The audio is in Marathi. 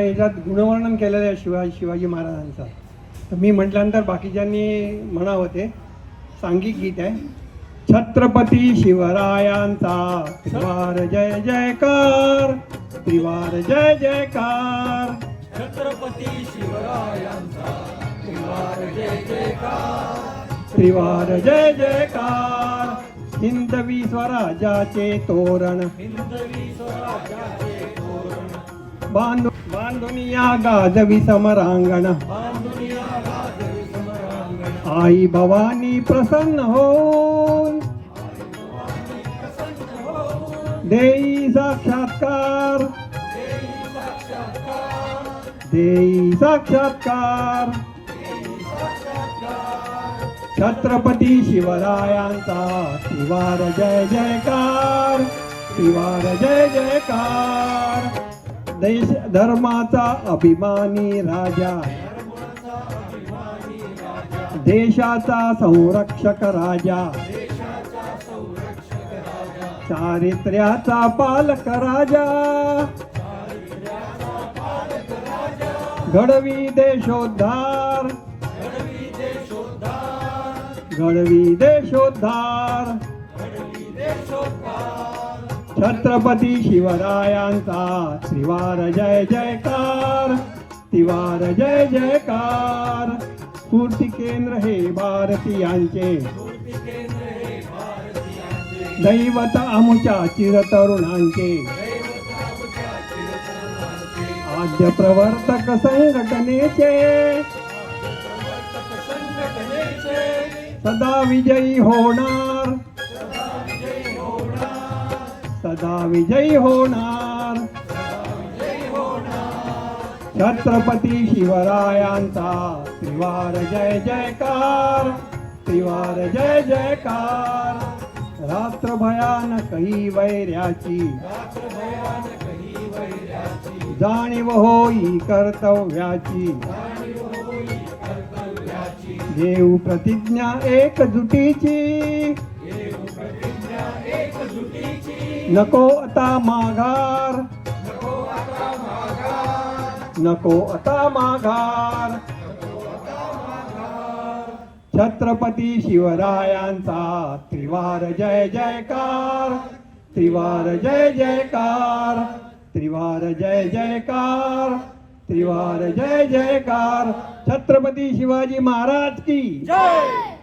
याच्यात गुणवर्णन केलेलं आहे शिवाजी शिवाजी महाराजांचं. तर मी म्हटल्यानंतर बाकीच्यांनी म्हणावं ते. सांघिक गीत आहे. छत्रपती शिवरायांचा त्रिवार जय जयकार त्रिवार जय जयकार. छत्रपती शिवरायांचा त्रिवार जय जयकार. त्रिवार जय जयकार. हिंदवी स्वराज्याचे तोरण. हिंदवी स्वराज्याचे तोरण. बांधू या गाजवी समरांगण. बांधुनिया गाजवी समरांगण आई भवानी प्रसन्न हो देई साक्षात्कार. देई साक्षात्कार. छत्रपती शिवरायांचा शिवार जय जयकार. शिवार जय जयकार. देश धर्माचा अभिमानी राजा. देशाचा संरक्षक राजा. चारित्र्याचा पालक राजा. घडवी देशोद्धार. घडवी देशोद्धार. छत्रपती शिवरायांचा श्रीवार जय जयकार तिवार जय जयकार. स्फूर्ती केंद्र हे भारतीयांचे. दैवत आमुच्या चिरतरुणांचे. आद्य प्रवर्तक संघटनेचे. सदा विजयी होणार. सदा विजयी होणार. छत्रपती शिवरायांचा त्रिवार जय जयकार त्रिवार जय जयकार. रात्र भयानक वैर्याची जाणीव होई कर्तव्याची. देऊ प्रतिज्ञा एकजुटीची नको आता माघार. नको आता माघार. छत्रपती शिवरायांचा त्रिवार जय जयकार. त्रिवार जय जयकार. त्रिवार जय जयकार. त्रिवार जय जयकार. छत्रपती शिवाजी महाराज की. जय!